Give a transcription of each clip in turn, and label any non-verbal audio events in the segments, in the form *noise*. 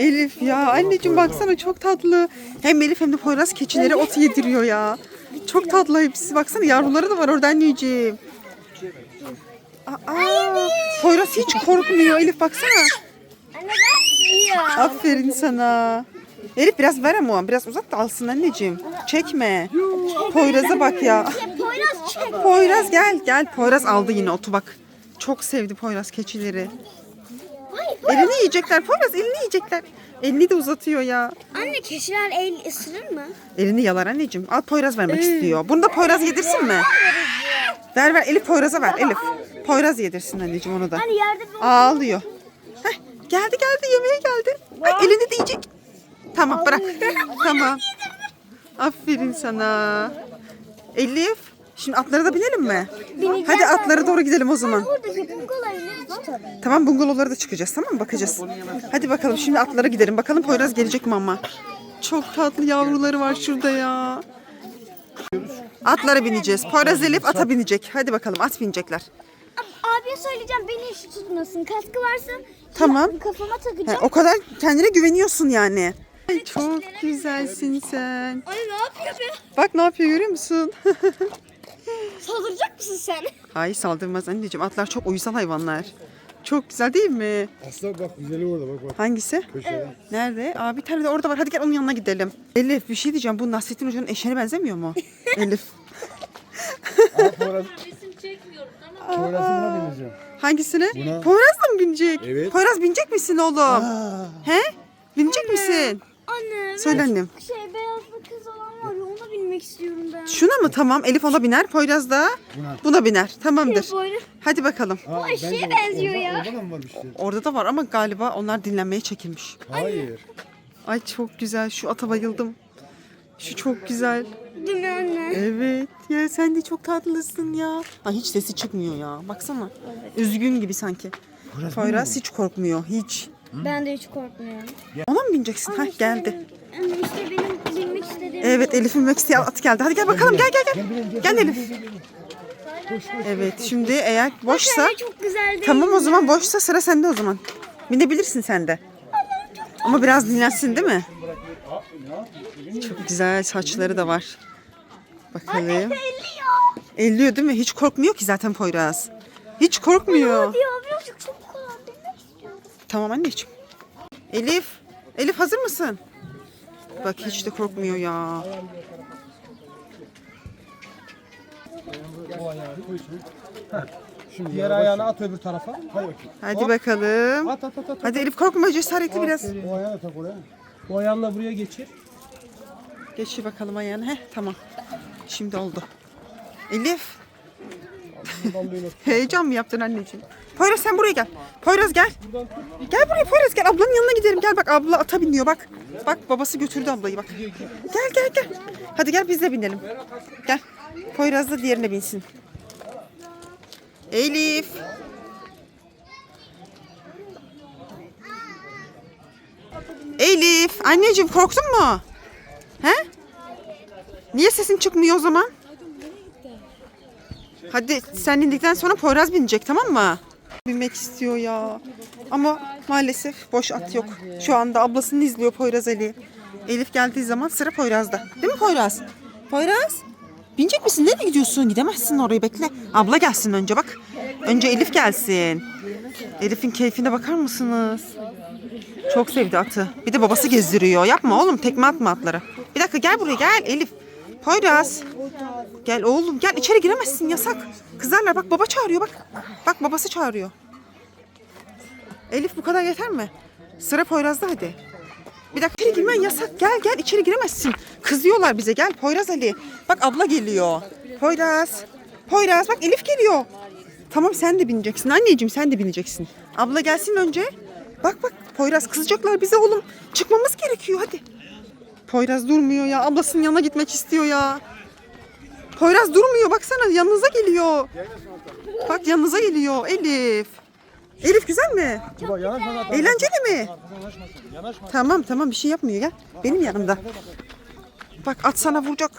Elif ya anneciğim baksana çok tatlı. Hem Elif hem de Poyraz keçilere ot yediriyor ya. Çok tatlı hepsi. Baksana yavruları da var orada anneciğim. Aa, Poyraz hiç korkmuyor Elif baksana. Anne bak yiyor. Aferin sana. Elif biraz ver ama biraz uzat da alsın anneciğim. Çekme. Poyraz'a bak ya. Poyraz çek. Poyraz gel gel. Poyraz aldı yine otu bak. Çok sevdi Poyraz keçileri. Elini yiyecekler. Poyraz elini yiyecekler. Elini de uzatıyor ya. Anne keçiler el ısırır mı? Elini yalar anneciğim. Al Poyraz vermek istiyor. Bunu da Poyraz yedirsin mi? Ver ver Elif Poyraz'a ver Elif. Poyraz yedirsin anneciğim onu da. Hani yerde bir Ağlıyor. Heh, geldi geldi yemeğe geldi. Ay elini de yiyecek. Tamam bırak. tamam. Aferin sana. Elif. Şimdi atlara da binelim mi? Bineceğiz Hadi atlara doğru gidelim o zaman. Buradaki bungalovları tutalım. Tamam bungalovlara da çıkacağız tamam mı? Bakacağız. Hadi bakalım şimdi atlara gidelim. Bakalım Poyraz gelecek mi ama. Çok tatlı yavruları var şurada ya. Atlara bineceğiz. Poyraz Elif ata binecek. Hadi bakalım at binecekler. Abiye söyleyeceğim beni hiç tutmasın. Kaskı varsa Tamam. kafama takacağım. o kadar kendine güveniyorsun yani. Ay, çok güzelsin sen. Ay ne yapıyor be? Bak ne yapıyor görüyor musun? *laughs* Saldıracak mısın sen? Hayır saldırmaz anneciğim. Atlar çok uysal hayvanlar. Çok güzel değil mi? Aslan bak güzeli orada bak bak. Hangisi? Köşede. Nerede? Aa bir tane de orada var. Hadi gel onun yanına gidelim. Elif bir şey diyeceğim. Bu Nasrettin Hoca'nın eşeğine benzemiyor mu? *laughs* Elif. Aa Poyraz. Poyraz'ı buna bineceğim. Hangisine? Buna. Poyraz da mı binecek? Evet. Poyraz binecek misin oğlum? Aa. He? Binecek misin? Anne Söyle annem. şey beyazlı kız olan var ya ona binmek istiyorum ben. Şuna mı? Tamam. Elif ona biner. Poyraz da Buna. buna biner. Tamamdır. Poyraz- Hadi bakalım. Aa, eşeğe bence benziyor orada, ya. Orada da mı var bir şey? Orada da var ama galiba onlar dinlenmeye çekilmiş. Hayır. Ay çok güzel. Şu ata bayıldım. Şu çok güzel. Değil mi anne? Evet. Ya sen de çok tatlısın ya. Ay hiç sesi çıkmıyor ya. Baksana. Üzgün gibi sanki. Poyraz hiç korkmuyor. Hiç. Ben de hiç korkmuyorum. Ona mı bineceksin? Ha geldi. Anne işte benim Evet Elif'in Max diye at geldi. Hadi gel bakalım gel gel gel. Gel Elif. Evet şimdi eğer boşsa Anne çok güzel değil tamam o zaman boşsa sıra sende o zaman. Binebilirsin sen de. Ama biraz dinlensin değil mi? Çok güzel saçları da var. Bakalım. Elliyor. Elliyor değil mi? Hiç korkmuyor ki zaten Poyraz. Hiç korkmuyor. Birazcık çok istiyorum. Tamam anneciğim. Elif. Elif hazır mısın? Bak hiç de korkmuyor ya. Şimdi Diğer ayağını at öbür tarafa. Hadi bakayım. Hadi bakalım. At at at at. Hadi Elif korkma cesaretli biraz. O ayağı da tak oraya. O ayağınla buraya geçir. Geçir bakalım ayağını. Heh tamam. Şimdi oldu. Elif. Heyecan mı yaptın anneciğim? Poyraz sen buraya gel. Poyraz gel. Gel buraya Poyraz gel. Ablanın yanına gidelim. Gel bak abla ata biniyor bak. Bak babası götürdü ablayı bak. Gel gel gel. Hadi gel biz de binelim. Gel. Poyraz da diğerine binsin. Elif. Elif. Anneciğim korktun mu? He? Niye sesin çıkmıyor o zaman? Hadi sen indikten sonra Poyraz binecek tamam mı? Binmek istiyor ya. Ama maalesef boş at yok. Şu anda ablasını izliyor Poyraz Ali. Elif geldiği zaman sıra Poyraz'da. Değil mi Poyraz? Poyraz? Binecek misin? Nereye gidiyorsun? Gidemezsin orayı bekle. Abla gelsin önce bak. Önce Elif gelsin. Elif'in keyfine bakar mısınız? Çok sevdi atı. Bir de babası gezdiriyor. Yapma oğlum tekme atma atlara. Bir dakika gel buraya gel Elif. Poyraz. Gel oğlum gel içeri giremezsin yasak. Kızarlar bak baba çağırıyor bak. Bak babası çağırıyor. Elif bu kadar yeter mi? Sıra Poyraz'da hadi. Bir dakika içeri girmen yasak. Gel gel içeri giremezsin. Kızıyorlar bize gel Poyraz Ali. Bak abla geliyor. Poyraz. Poyraz bak Elif geliyor. Tamam sen de bineceksin. Anneciğim sen de bineceksin. Abla gelsin önce. Bak bak Poyraz kızacaklar bize oğlum. Çıkmamız gerekiyor hadi. Poyraz durmuyor ya. Ablasının yanına gitmek istiyor ya. Poyraz durmuyor. Baksana yanınıza geliyor. Bak yanınıza geliyor Elif. Elif güzel mi? Eğlenceli mi? Tamam tamam bir şey yapmıyor gel. Benim yanımda. Bak at sana vuracak.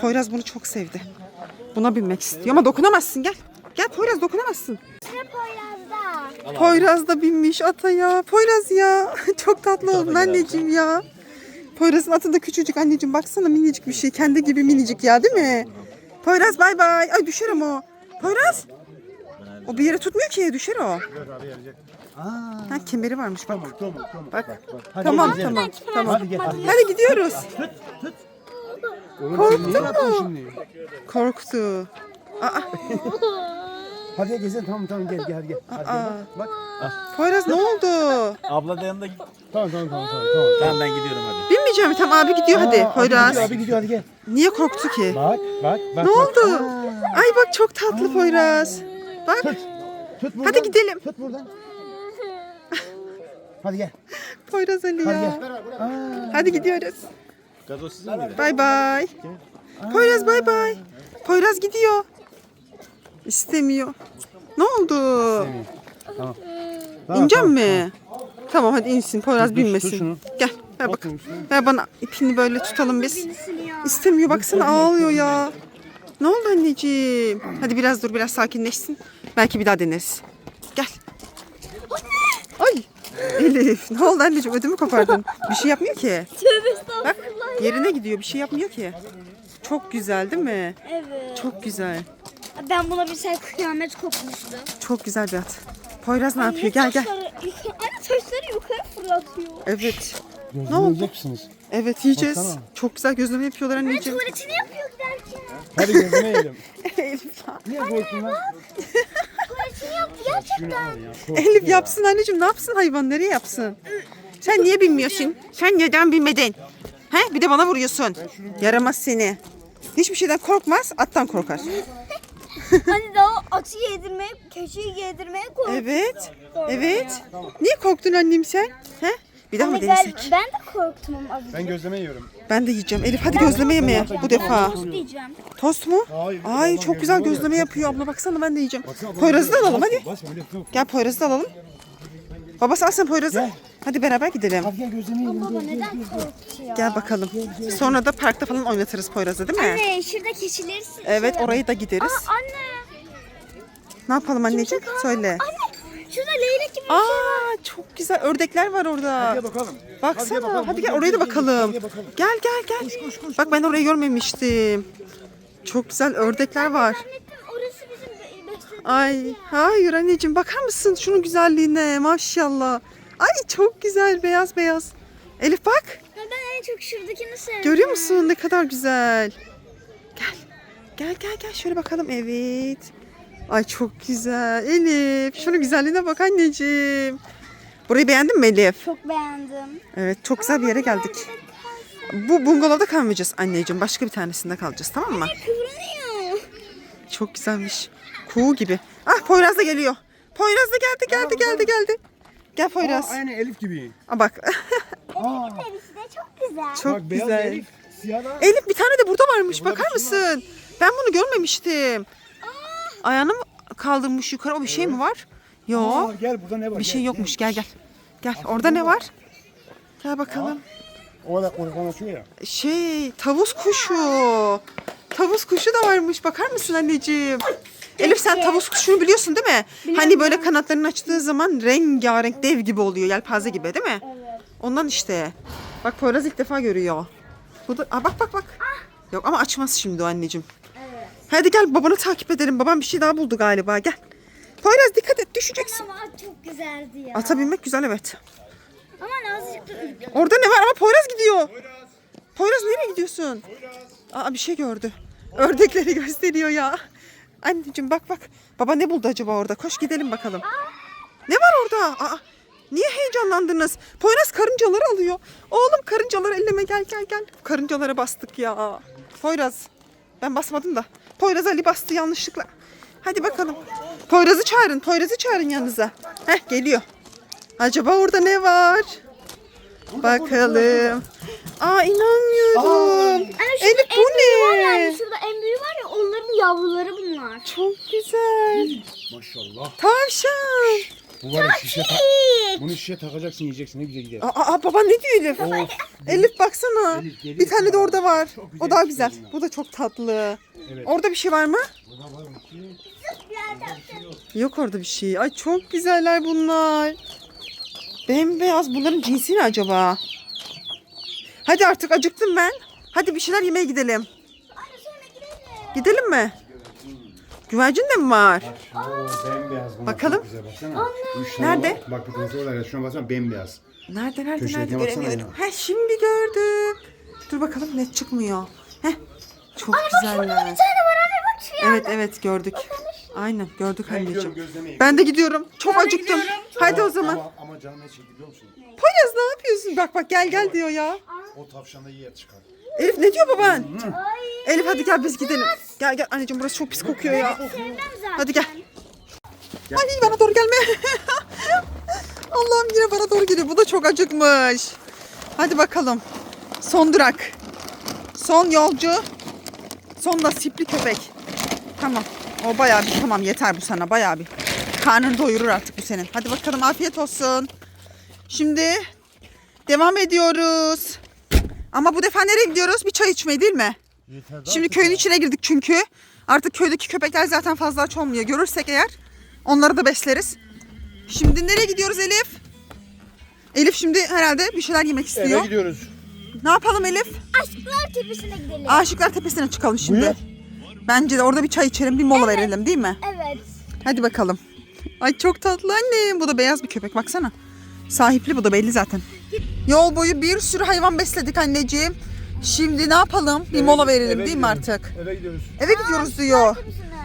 Poyraz bunu çok sevdi. Buna binmek istiyor ama dokunamazsın gel. Gel Poyraz dokunamazsın. Poyraz'da. Poyraz da binmiş ata ya. Poyraz ya. *laughs* Çok tatlı oldun anneciğim ya. Poyraz'ın atı da küçücük anneciğim. Baksana minicik bir şey. Kendi gibi minicik ya değil mi? Poyraz bay bay. Ay düşer ama o. Poyraz. O bir yere tutmuyor ki. Düşer o. Aa, Ha kemeri varmış bak. tamam tamam tamam. Bak. Hadi Tamam tamam tamam. Hadi gel. Hadi. Hadi gidiyoruz. Yaptın şimdi? Korktu. Aa, Hadi gezelim tamam tamam gel gel gel. Hadi gel. Bak. Poyraz ne oldu? Abla da yanında git. Tamam tamam tamam tamam. tamam. Tamam ben gidiyorum hadi. Binmeyeceğim. Tamam abi gidiyor hadi. Aa, Poyraz. Abi gidiyor, abi gidiyor hadi gel. Niye korktu ki? Bak bak bak. Ne bak. oldu? Ay bak çok tatlı Poyraz. Bak. Tut. Tut buradan. Hadi gidelim. Tut buradan. Hadi gel. Poyraz Ali Hadi ya. gel. Aa, Hadi gidiyoruz. Gazoz sizin miydi? Bay bay. Poyraz bay bay. Poyraz gidiyor. İstemiyor. Ne oldu? tamam. Tamam, İneceğim tamam. mi? Tamam hadi insin. Poyraz Dur, dur, dur binmesin. şunu. Gel. Ver bak. Ver bana ipini böyle tutalım biz. İstemiyor baksana ağlıyor ya. Ne oldu anneciğim? Hadi biraz dur biraz sakinleşsin. Belki bir daha deneriz. Gel. Ay. Elif ne oldu anneciğim ödümü kopardın. Bir şey yapmıyor ki. Tövbe estağfurullah. Bak yerine gidiyor bir şey yapmıyor ki. Çok güzel değil mi? Evet. Çok güzel. Ben buna bir sefer kıyamet kopmuştum. Çok güzel bir at. Poyraz ne yapıyor? Gel gel. *laughs* Anne taşları yukarı fırlatıyor. Evet. Yiyecek misiniz? Evet yiyeceğiz. Baksana. Çok güzel gözleme yapıyorlar anneciğim. Tuvaletini yapıyor giderken. Hadi gözüne yiyelim. *laughs* Elif. Niye korktun lan? Tuvaletini yaptı gerçekten. Elif yapsın anneciğim ne yapsın hayvan nereye yapsın? Sen niye bilmiyorsun? Sen neden bilmedin? He bir de bana vuruyorsun. Yaramaz seni. Hiçbir şeyden korkmaz attan korkar. *laughs* hani daha atı yedirmeye, keçiyi yedirmeye korktu. Evet. Evet. Niye korktun annem sen? He? Bir daha mı ben, denesek? ben de korktum ama az önce. Ben gözleme yiyorum. Ben de yiyeceğim. Elif hadi gözleme yemeye bu defa. Tost diyeceğim. Tost mu? Hayır, Ay vallahi çok güzel gözleme gözleme yapıyor abla baksana ben de yiyeceğim. Poyraz'ı da alalım hadi. Basma öyle yok. Gel Poyraz'ı da alalım. Babası al sen Poyraz'ı. Hadi beraber gidelim. Hadi gel gözleme yiyelim. Baba neden korktu ya? Gel bakalım. Sonra da parkta falan oynatırız Poyraz'ı değil mi? Anne şurada keçileri Evet orayı da gideriz. Aa, anne. Ne yapalım anneciğim? Söyle. Anne şurada leylek gibi bir şey var. Aa çok güzel ördekler var orada. Gel bakalım. Baksana. bakalım, Hadi hadi gel oraya da gel, gel, bakalım. gel. Gel gel gel. Bak ben orayı görmemiştim. Çok güzel ördekler var. Zannettim orası bizim be- beslediğimiz Ay hayır anneciğim bakar mısın şunun güzelliğine maşallah. Ay çok güzel beyaz beyaz. Elif bak Ya Ben en çok şuradakini sevdim. görüyor musun ne kadar güzel. Gel gel gel gel şöyle bakalım evet. Ay çok güzel Elif şunun güzelliğine bak anneciğim. Burayı beğendin mi Elif? Çok beğendim. Evet çok güzel bir yere geldik. Bu bungalovda kalmayacağız anneciğim. Başka bir tanesinde kalacağız tamam mı? Kıvranıyor. Çok güzelmiş. Kuğu gibi. Ah Poyraz da geliyor. Poyraz da geldi geldi geldi geldi. Gel Poyraz. Aa, aynı Elif gibi. Aa, bak Aa, Perisi de çok güzel. çok bak beyaz güzel. Elif. Siyah da. Elif bir tane de burada varmış. Burada Bakar şey mısın? Ben bunu görmemiştim. Ayağını mı kaldırmış yukarı? O bir şey mi var? Aa, Yok. gel burada ne var? Bir şey yokmuş. Gel gel. Gel. Orada ne var? Gel bakalım. O da açıyor ya. Şey, tavus kuşu. Tavus kuşu da varmış. Bakar mısın anneciğim? Elif sen tavus kuşunu biliyorsun değil mi? Hani böyle kanatlarını açtığı zaman rengarenk dev gibi oluyor. Yelpaze gibi değil mi? Evet. Ondan işte. Bak Poyraz ilk defa görüyor. Bu da, Aa, bak bak bak. Yok ama açmaz şimdi o anneciğim. Hadi gel babanı takip edelim. Babam bir şey daha buldu galiba. Gel. Poyraz dikkat et düşeceksin. Ama at çok güzeldi ya. Ata binmek güzel evet. Ama azıcık da. Orada ne var ama Poyraz gidiyor. Poyraz nereye gidiyorsun? Aa bir şey gördü. Ördekleri gösteriyor ya. Anneciğim bak bak. Baba ne buldu acaba orada? Koş gidelim bakalım. Ne var orada? Aa, niye heyecanlandınız? Poyraz karıncaları alıyor. Oğlum karıncaları elleme gel gel gel. Karıncalara bastık ya. Poyraz. Ben basmadım da. Poyraz Ali bastı yanlışlıkla. Hadi bakalım. Poyraz'ı çağırın. Poyraz'ı çağırın yanınıza. Heh geliyor. Acaba orada ne var? Bakalım. Aa inanmıyorum. Anne şurada Elif bu büyüğü var ne? yani. Şurada en büyüğü var ya onların yavruları bunlar. Çok güzel. Maşallah. Tavşan. Bu var ya şişe ta-. Bunu şişe takacaksın yiyeceksin ne güzel gider. Aa, aa baba ne diyor Elif? Elif baksana. Elif, geliyor bir tane de orada var. Çok güzel O daha güzel. şey bunlar. Bu da çok tatlı. Evet. Orada bir şey var mı? Burada var mı ki? Yok orada bir şey. Ay çok güzeller bunlar. Bembeyaz. Bunların cinsi ne acaba? Hadi artık acıktım ben. Hadi bir şeyler yemeye gidelim. Gidelim mi? Güvercin de mi var? Bembeyaz bunlar. Bakalım. Çok güzel baksana. Üç tane Nerede? var. Bak bir tanesi orada. Şuna baksana bembeyaz. Nerede nerede Köşeye nerede baksana göremiyorum. He şimdi gördüm. Dur bakalım net çıkmıyor. Heh. Çok güzeller. Bir tane var anne bak şu. Evet evet gördük. Aynen gördük gidiyorum anneciğim. gözlemeye. Ben de gidiyorum. Çok acıktım. Hadi o zaman. Ama, ama canım ne çekti biliyor musun? Poyraz ne yapıyorsun? Bak bak gel gel diyor ya. O tavşanda yer çıkar. Elif ne diyor baban? Elif hadi gel biz gidelim. Gel gel anneciğim burası çok pis kokuyor ya. Sevmem zaten. Hadi gel. Ay bana doğru gelme. *laughs* Allah'ım yine bana doğru geliyor. Bu da çok acıkmış. Hadi bakalım. Son durak. Son yolcu. Son nasipli köpek. Tamam. O bayağı bir tamam yeter bu sana bayağı bir. Karnını doyurur artık bu senin. Hadi bakalım afiyet olsun. Şimdi devam ediyoruz. Ama bu defa nereye gidiyoruz? Bir çay içmeye değil mi? Şimdi köyün içine girdik çünkü. Artık köydeki köpekler zaten fazla aç olmuyor. Görürsek eğer onları da besleriz. Şimdi nereye gidiyoruz Elif? Elif şimdi herhalde bir şeyler yemek istiyor. gidiyoruz. Ne yapalım Elif? Aşklar tepesine gidelim. Aşıklar Tepesi'ne çıkalım şimdi. Bence de orada bir çay içelim, bir mola verelim değil mi? Evet. Hadi bakalım. Ay çok tatlı annem. Bu da beyaz bir köpek baksana. Sahipli bu da belli zaten. Yol boyu bir sürü hayvan besledik anneciğim. Şimdi ne yapalım? Bir mola verelim değil mi artık? Eve gidiyoruz. Eve gidiyoruz diyor.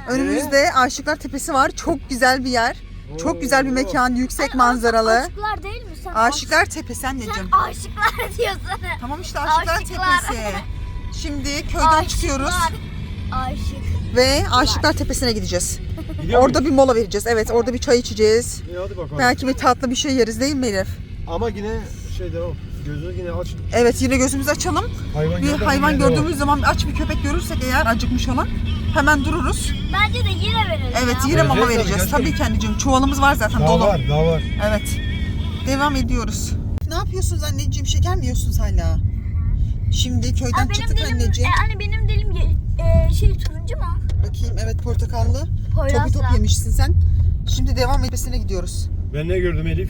Önümüzde Aşıklar Tepesi var. Çok güzel bir yer. Çok güzel bir mekan, yüksek manzaralı. Aşıklar değil mi sen? Aşıklar Tepesi anneciğim. Aşıklar *laughs* diyorsun. Tamam işte Aşıklar Aşıklar. Tepesi. *laughs* Şimdi köyden çıkıyoruz Aşık. ve Aşıklar Tepesi'ne gideceğiz. Orada bir mola vereceğiz. Evet, orada bir çay içeceğiz. İyi hadi bakalım. Belki bir tatlı bir şey yeriz değil mi Elif? Ama yine şey devam. Gözünü yine aç. Evet, yine gözümüzü açalım. Hayvan Bir hayvan devam. gördüğümüz zaman aç bir köpek görürsek eğer acıkmış olan hemen dururuz. Bence de yine veririz Evet, ya. yine mama Vereceğiz vereceğiz. tabii, Tabii ki anneciğim. Çuvalımız var zaten Daha dolu. var daha var. Evet. Devam ediyoruz. Ne yapıyorsunuz anneciğim? Şeker mi yiyorsunuz hala? Şimdi köyden Aa, çıktık dilim, anneciğim. e, anne benim dilim e, şey turuncu mu? Bakayım evet portakallı. Poyrazla. Topi top yemişsin sen. Şimdi devam etmesine gidiyoruz. Ben ne gördüm Elif?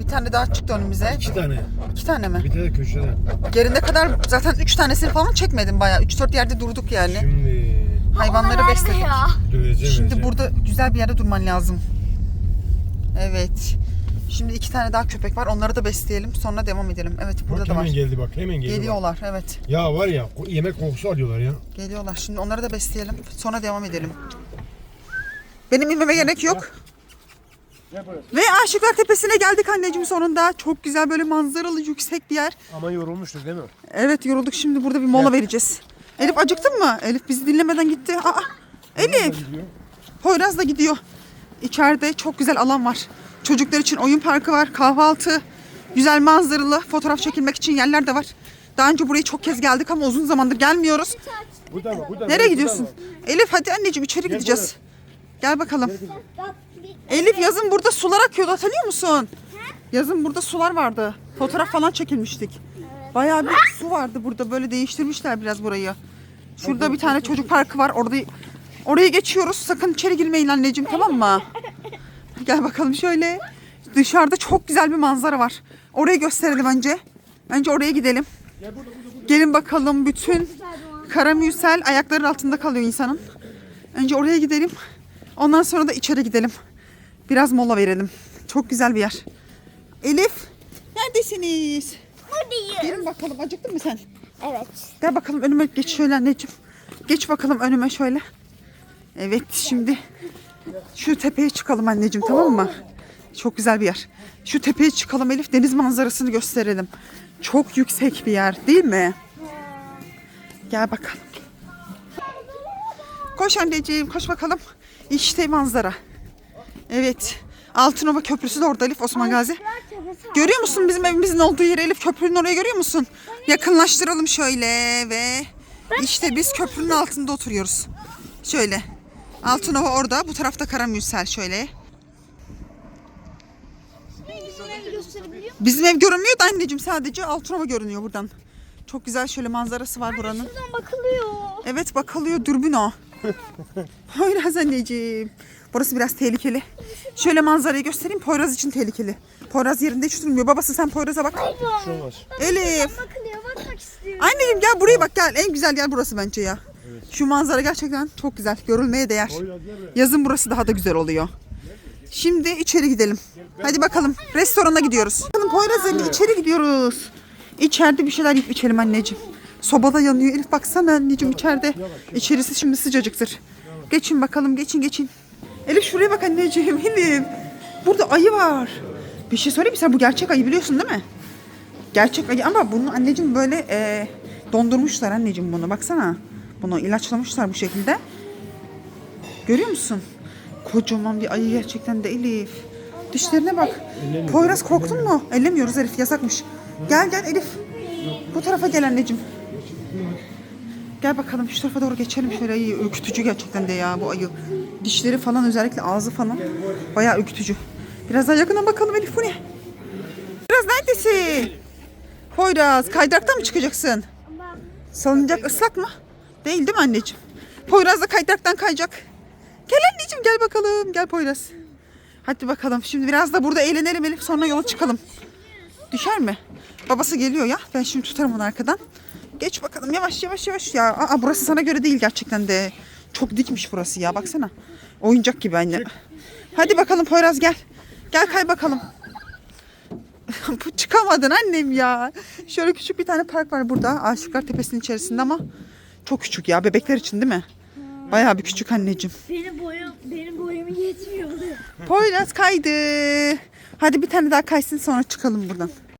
Bir tane daha çıktı önümüze. İki tane. İki tane mi? Bir tane köşede. Gerine kadar zaten üç tanesini falan çekmedim bayağı. Üç dört yerde durduk yani. Şimdi Hayvanları besledik. döveceğim. Şimdi döveceğim. burada güzel bir yerde durman lazım. Evet. Şimdi iki tane daha köpek var. Onları da besleyelim. Sonra devam edelim. Evet burada Bak da var. hemen geldi bak hemen geldi. bak. Geliyorlar evet. Ya var ya yemek kokusu alıyorlar ya. Geliyorlar. Şimdi onları da besleyelim. Sonra devam edelim. Benim inmeme gerek yok. Ve Aşıklar Tepesi'ne geldik anneciğim sonunda. Çok güzel böyle manzaralı yüksek bir yer. Ama yorulmuştuk değil mi? Evet yorulduk şimdi burada bir mola vereceğiz. Elif acıktın mı? Elif bizi dinlemeden gitti. Aa, Elif. Poyraz da gidiyor. İçeride çok güzel alan var. Çocuklar için oyun parkı var, kahvaltı, güzel manzaralı, fotoğraf çekilmek için yerler de var. Daha önce buraya çok kez geldik ama uzun zamandır gelmiyoruz. Burada mı? Burada Nereye gidiyorsun? Elif hadi anneciğim içeri gideceğiz. Gel bakalım. Bak, bir- Elif yazın burada sular akıyordu hatırlıyor musun? Yazın burada sular vardı. Fotoğraf falan çekilmiştik. Bayağı bir su vardı burada. Böyle değiştirmişler biraz burayı. Şurada bir tane çocuk parkı var. Orada oraya geçiyoruz. Sakın içeri girmeyin anneciğim tamam mı? Gel bakalım şöyle. Dışarıda çok güzel bir manzara var. Orayı gösterelim önce. Önce oraya gidelim. Gelin bakalım bütün karamürsel ayakların altında kalıyor insanın. Önce oraya gidelim. Ondan sonra da içeri gidelim. Biraz mola verelim. Çok güzel bir yer. Elif, neredesiniz? Buradayız. Gelin bakalım. Acıktın mı sen? Evet. Gel bakalım önüme geç şöyle anneciğim. Geç bakalım önüme şöyle. Evet şimdi şu tepeye çıkalım anneciğim tamam mı? Çok güzel bir yer. Şu tepeye çıkalım Elif deniz manzarasını gösterelim. Çok yüksek bir yer değil mi? Gel bakalım. Koş anneciğim koş bakalım. İşte manzara. Evet. Altınova Köprüsü de orada Elif Osman Gazi. Görüyor musun bizim evimizin olduğu yeri Elif köprünün orayı görüyor musun? Yakınlaştıralım şöyle ve işte biz köprünün altında oturuyoruz. Şöyle. Altınova orada bu tarafta Karamürsel şöyle. Bizim ev görünmüyor da anneciğim sadece Altınova görünüyor buradan. Çok güzel şöyle manzarası var buranın. Buradan bakılıyor. Evet bakılıyor dürbün o. *laughs* Poyraz anneciğim. Burası biraz tehlikeli. Şöyle manzarayı göstereyim. Poyraz için tehlikeli. Poyraz yerinde hiç durmuyor. Babası sen Poyraz'a bak. Elif. Bakılıyor bakmak istiyorum. Anneciğim gel buraya bak gel. En güzel yer burası bence ya. Şu manzara gerçekten çok güzel. Görülmeye değer. Yazın burası daha da güzel oluyor. Şimdi içeri gidelim. Hadi bakalım. Restorana gidiyoruz. Bakalım Poyraz Elif içeri gidiyoruz. İçeride bir şeyler yiyip içelim anneciğim. Sobada yanıyor. Elif baksana anneciğim içeride. İçerisi şimdi sıcacıktır. Geçin bakalım geçin geçin. Elif şuraya bak anneciğim Elif. Burada ayı var. Bir şey söyleyeyim mi sen bu gerçek ayı biliyorsun değil mi? Gerçek ayı ama bunu anneciğim böyle e, dondurmuşlar anneciğim bunu baksana. Bunu ilaçlamışlar bu şekilde. Görüyor musun? Kocaman bir ayı gerçekten de Elif. Dişlerine bak. Poyraz korktun mu? Ellemiyoruz Elif yasakmış. Gel gel Elif. Bu tarafa gel anneciğim. Gel bakalım şu tarafa doğru geçelim şöyle ayı ürkütücü gerçekten de ya bu ayı. Dişleri falan özellikle ağzı falan bayağı ürkütücü. Biraz daha yakından bakalım Elif bu ne? Biraz neredesin? Poyraz kaydıraktan mı çıkacaksın? Salıncak ıslak mı? Değil değil mi anneciğim? Poyraz da kaydıraktan kayacak. Gel anneciğim gel bakalım. Gel Poyraz. Hadi bakalım. Şimdi biraz da burada eğlenelim Elif. Sonra yola çıkalım. Düşer mi? Babası geliyor ya. Ben şimdi tutarım onu arkadan. Geç bakalım yavaş yavaş yavaş ya. Aa, burası sana göre değil gerçekten de. Çok dikmiş burası ya baksana. Oyuncak gibi anne. Hadi bakalım Poyraz gel. Gel kay bakalım. *laughs* Bu Çıkamadın annem ya. Şöyle küçük bir tane park var burada. Aşıklar Tepesi'nin içerisinde ama çok küçük ya. Bebekler için değil mi? Bayağı bir küçük anneciğim. Benim boyum, benim boyum yetmiyor. Poyraz kaydı. Hadi bir tane daha kaysın sonra çıkalım buradan.